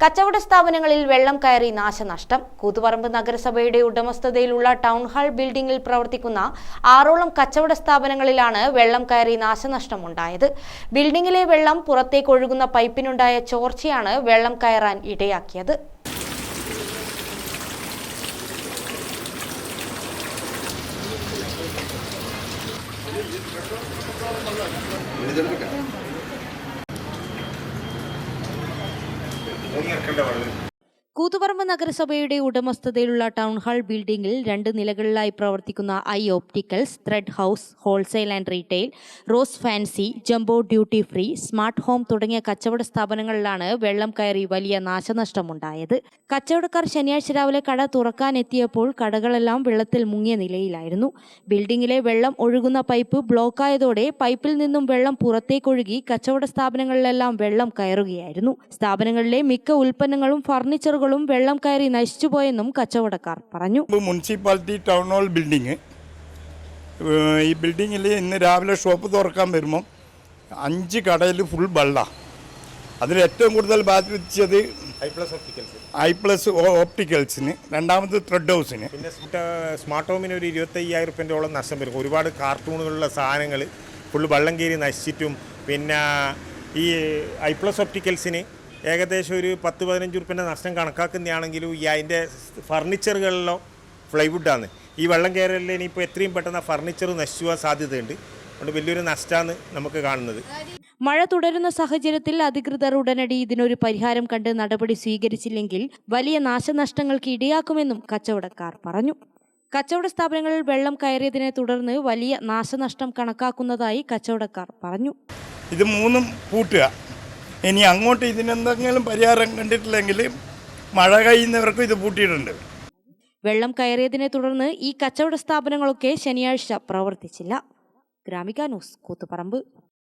കച്ചവട സ്ഥാപനങ്ങളിൽ വെള്ളം കയറി നാശനഷ്ടം. കൂത്തുപറമ്പ് നഗരസഭയുടെ ഉടമസ്ഥതയിലുള്ള ടൗൺ ഹാൾ ബിൽഡിംഗിൽ പ്രവർത്തിക്കുന്ന ആറോളം കച്ചവട സ്ഥാപനങ്ങളിലാണ് വെള്ളം കയറി നാശനഷ്ടം ഉണ്ടായത്. ബിൽഡിംഗിലെ വെള്ളം പുറത്തേക്ക് ഒഴുകുന്ന പൈപ്പിനുണ്ടായ ചോർച്ചയാണ് വെള്ളം കയറാൻ ഇടയാക്കിയത്. മൂന്നിയർക്കല്ല വളരെ കൂത്തുപറമ്പ് നഗരസഭയുടെ ഉടമസ്ഥതയിലുള്ള ടൗൺ ഹാൾ ബിൽഡിംഗിൽ രണ്ട് നിലകളിലായി പ്രവർത്തിക്കുന്ന eye opticals thread house wholesale and retail rose fancy jumbo duty free smart home തുടങ്ങിയ കച്ചവട സ്ഥാപനങ്ങളിലാണ് വെള്ളം കയറി വലിയ നാശനഷ്ടമുണ്ടായത്. കച്ചവടക്കാർ ശനിയാഴ്ച രാവിലെ കട തുറക്കാനെത്തിയപ്പോൾ കടകളെല്ലാം വെള്ളത്തിൽ മുങ്ങിയ നിലയിലായിരുന്നു. ബിൽഡിംഗിലെ വെള്ളം ഒഴുകുന്ന പൈപ്പ് ബ്ലോക്കായതോടെ പൈപ്പിൽ നിന്നും വെള്ളം പുറത്തേക്കൊഴുകി കച്ചവട സ്ഥാപനങ്ങളിലെല്ലാം വെള്ളം കയറുകയായിരുന്നു. സ്ഥാപനങ്ങളിലെ മിക്ക ഉൽപ്പന്നങ്ങളും ഫർണിച്ചറുകളും വെള്ളം കയറി നശിച്ചുപോയെന്നും കച്ചവടക്കാർ പറഞ്ഞു. മുനിസിപ്പാലിറ്റി ടൗൺ ഹാൾ ബിൽഡിംഗ് ഈ ബിൽഡിങ്ങിൽ ഇന്ന് രാവിലെ ഷോപ്പ് തുറക്കാൻ വരുമ്പം അഞ്ച് കടയിൽ ഫുൾ വെള്ള. അതിൽ ഏറ്റവും കൂടുതൽ ബാധിച്ചത് ഐ പ്ലസ് ഓപ്റ്റിക്കൽസിന് രണ്ടാമത് ത്രെഡ് ഹൗസിന് പിന്നെ സ്മാർട്ട് ഹോമിന് ഒരു ഇരുപത്തയ്യായിരം റുപ്യന്റെയോളം നഷ്ടം വരും. ഒരുപാട് കാർട്ടൂണുകളുള്ള സാധനങ്ങൾ ഫുൾ വെള്ളം കയറി നശിച്ചിട്ടും പിന്നെ ഈ ഐ പ്ലസ് ഒപ്റ്റിക്കൽസിന് ഏകദേശം ഒരു പത്ത് പതിനഞ്ച് ഉറുപ്പിന്റെ നഷ്ടം കണക്കാക്കുന്നതാണെങ്കിലും ഈ അതിന്റെ ഫർണിച്ചറുകളിലോ ഫ്ലൈവുഡാണ് ഈ വെള്ളം കയറലിൽ ഇനിയിപ്പോൾ എത്രയും പെട്ടെന്ന് ഫർണിച്ചർ നശിച്ചു പോകാൻ സാധ്യതയുണ്ട്. അതുകൊണ്ട് വലിയൊരു നഷ്ടമാണ് നമുക്ക് കാണുന്നത്. മഴ തുടരുന്ന സാഹചര്യത്തിൽ അധികൃതർ ഉടനടി ഇതിനൊരു പരിഹാരം കണ്ട് നടപടി സ്വീകരിച്ചില്ലെങ്കിൽ വലിയ നാശനഷ്ടങ്ങൾക്ക് ഇടയാക്കുമെന്നും കച്ചവടക്കാർ പറഞ്ഞു. കച്ചവട സ്ഥാപനങ്ങളിൽ വെള്ളം കയറിയതിനെ തുടർന്ന് വലിയ നാശനഷ്ടം കണക്കാക്കുന്നതായി കച്ചവടക്കാർ പറഞ്ഞു. ഇത് മൂന്നും പൂട്ടുക ഇനി അങ്ങോട്ട് ഇതിനെന്തെങ്കിലും പരിഹാരം കണ്ടിട്ടില്ലെങ്കിൽ മഴ കഴിയുന്നവർക്കും ഇത് പൂട്ടിയിട്ടുണ്ട്. വെള്ളം കയറിയതിനെ തുടർന്ന് ഈ കച്ചവട സ്ഥാപനങ്ങളൊക്കെ ശനിയാഴ്ച പ്രവർത്തിച്ചില്ല. ഗ്രാമിക ന്യൂസ് കൂത്തുപറമ്പ്.